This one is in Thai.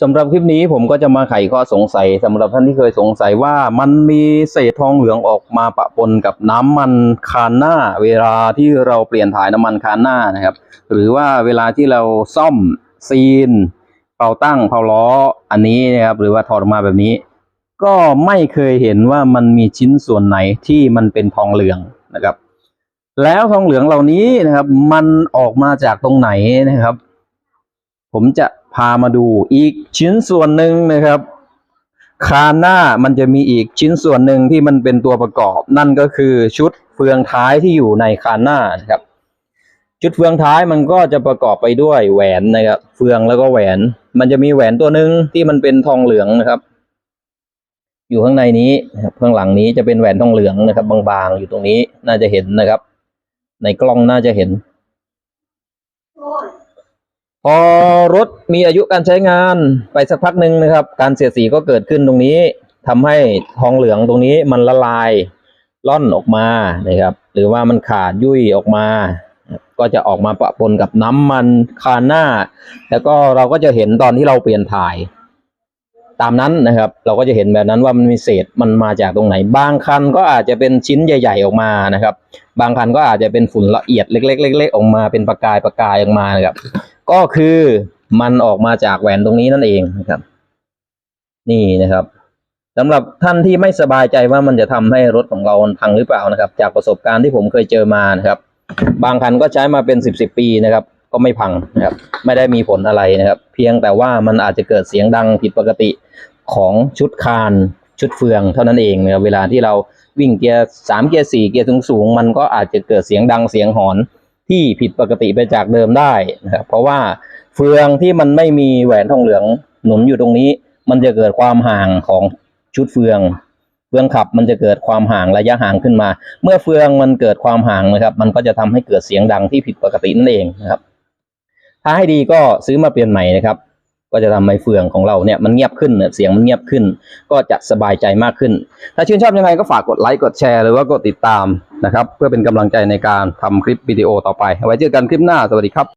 สำหรับคลิปนี้ผมก็จะมาไขข้อสงสัยสำหรับท่านที่เคยสงสัยว่ามันมีเศษทองเหลืองออกมาปะปนกับน้ำมันคานหน้า เวลาที่เราเปลี่ยนถ่ายน้ำมันคานหน้านะครับ หรือว่าเวลาที่เราซ่อมซีนเป่าตั้งเป่าล้ออันนี้นะครับหรือว่าถอดออกมาแบบนี้ ก็ไม่เคยเห็นว่ามันมีชิ้นส่วนไหนที่มันเป็นทองเหลืองนะครับ แล้วทองเหลืองเหล่านี้นะครับ มันออกมาจากตรงไหนนะครับ ผมจะ พามาดูอีกชิ้นส่วนหนึ่งนะครับ คานหน้ามันจะมีอีกชิ้นส่วนหนึ่งที่มันเป็นตัวประกอบ นั่นก็คือชุดเฟืองท้ายที่อยู่ในคานหน้านะครับ ชุดเฟืองท้ายมันก็จะประกอบไปด้วยแหวนนะครับ เฟืองแล้วก็แหวน มันจะมีแหวนตัวหนึ่งที่มันเป็นทองเหลืองนะครับ อยู่ข้างในนี้นะครับข้างหลังนี้จะเป็นแหวนทองเหลืองนะครับ บางๆอยู่ตรงนี้น่าจะเห็นนะครับ ในกล้องน่าจะเห็น พอรถมีอายุการใช้งานไปสักพักหนึ่งนะครับ การเสียดสีก็เกิดขึ้นตรงนี้ทำให้ทองเหลืองตรงนี้มันละลายล่อนออกมานะครับ หรือว่ามันขาดยุ่ยออกมา ก็จะออกมาปะปนกับน้ำมันคานหน้า แล้วก็เราก็จะเห็นตอนที่เราเปลี่ยนถ่าย ตามนั้นนะครับ เราก็จะเห็นแบบนั้นว่ามันมีเศษมันมาจากตรงไหน บางคันก็อาจจะเป็นชิ้นใหญ่ ๆออกมานะครับ บางคันก็อาจจะเป็นฝุ่นละเอียดเล็ก ๆๆออกมาเป็นประกายประกายออกมานะครับ ก็คือมันออกมาจากแหวนตรงนี้นั่นเองนะครับ นี่นะครับสำหรับท่านที่ไม่สบายใจว่ามันจะทำให้รถของเราพังหรือเปล่านะครับ จากประสบการณ์ที่ผมเคยเจอมานะครับ บางคันก็ใช้มาเป็นสิบสิบปีนะครับ ก็ไม่พังนะครับ ไม่ได้มีผลอะไรนะครับ เพียงแต่ว่ามันอาจจะเกิดเสียงดังผิดปกติของชุดคานชุดเฟืองเท่านั้นเองนะครับเวลาที่เราวิ่งเกียร์สามเกียร์สี่เกียร์สูงสูงมันก็อาจจะเกิดเสียงดังเสียงหอน ที่ผิดปกติไปจากเดิมได้นะครับเพราะว่าเฟืองที่มันไม่มีแหวนทองเหลืองหนุนอยู่ตรงนี้ มันจะเกิดความห่างของชุดเฟือง เฟืองขับมันจะเกิดความห่างระยะห่างขึ้นมา เมื่อเฟืองมันเกิดความห่างนะครับ มันก็จะทำให้เกิดเสียงดังที่ผิดปกตินั่นเองนะครับ ถ้าให้ดีก็ซื้อมาเปลี่ยนใหม่นะครับ ก็จะทำให้เฟืองของเราเนี่ยมันเงียบขึ้นเนี่ยเสียงมันเงียบขึ้น ก็จะสบายใจมากขึ้น ถ้าชื่นชอบยังไงก็ฝากกดไลค์กดแชร์หรือว่ากดติดตามนะครับ เพื่อเป็นกำลังใจในการทำคลิปวิดีโอต่อไปไว้เจอกันคลิปหน้าสวัสดีครับ